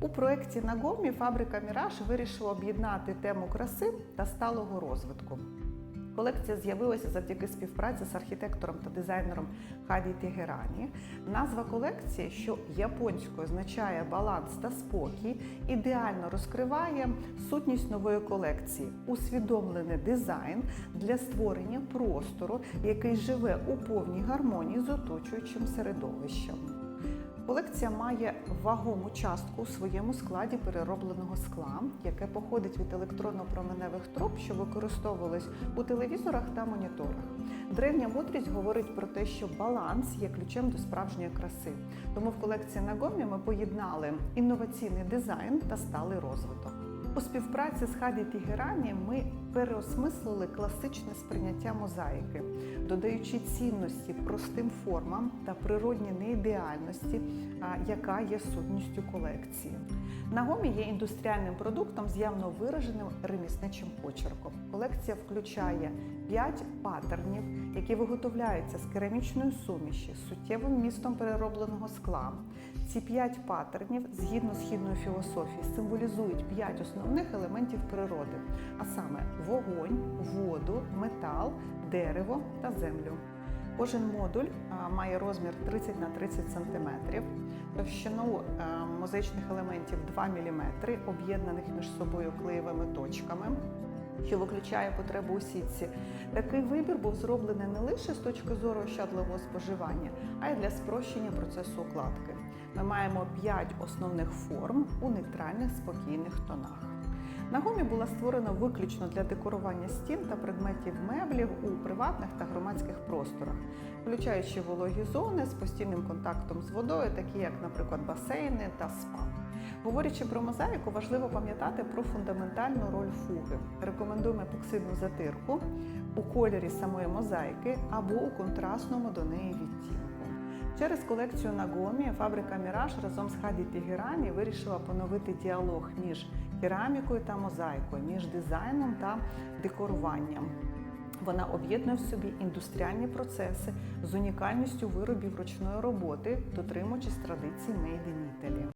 У проєкті Нагомі фабрика Міраж вирішила об'єднати тему краси та сталого розвитку. Колекція з'явилася завдяки співпраці з архітектором та дизайнером Хаді Тегерані. Назва колекції, що японською означає баланс та спокій, ідеально розкриває сутність нової колекції, усвідомлений дизайн для створення простору, який живе у повній гармонії з оточуючим середовищем. Колекція має вагому частку у своєму складі переробленого скла, яке походить від електронно-променевих труб, що використовувались у телевізорах та моніторах. Древня мудрість говорить про те, що баланс є ключем до справжньої краси. Тому в колекції Нагомі ми поєднали інноваційний дизайн та сталий розвиток. У співпраці з Хаді Тігерані ми переосмислили класичне сприйняття мозаїки, додаючи цінності простим формам та природній неідеальності, яка є сутністю колекції. Нагомі є індустріальним продуктом з явно вираженим ремісничим почерком. Колекція включає 5 паттернів, які виготовляються з керамічної суміші, з суттєвим містом переробленого скла. Ці 5 паттернів, згідно східної філософії, символізують 5 основних елементів природи, а саме вогонь, воду, метал, дерево та землю. Кожен модуль має розмір 30 на 30 см, товщину е, мозаїчних елементів 2 мм, об'єднаних між собою клеєвими точками, що виключає потребу у сітці. Такий вибір був зроблений не лише з точки зору ощадливого споживання, а й для спрощення процесу укладки. Ми маємо 5 основних форм у нейтральних спокійних тонах. Нагомі була створена виключно для декорування стін та предметів меблів у приватних та громадських просторах, включаючи вологі зони з постійним контактом з водою, такі як, наприклад, басейни та спа. Говорячи про мозаїку, важливо пам'ятати про фундаментальну роль фуги. Рекомендуємо епоксидну затирку у кольорі самої мозаїки або у контрастному до неї відтінку. Через колекцію Нагомі фабрика Міраж разом з Хаді Тегерані вирішила поновити діалог між керамікою та мозаїкою, між дизайном та декоруванням. Вона об'єднує в собі індустріальні процеси з унікальністю виробів ручної роботи, дотримуючись традицій Made in Italy.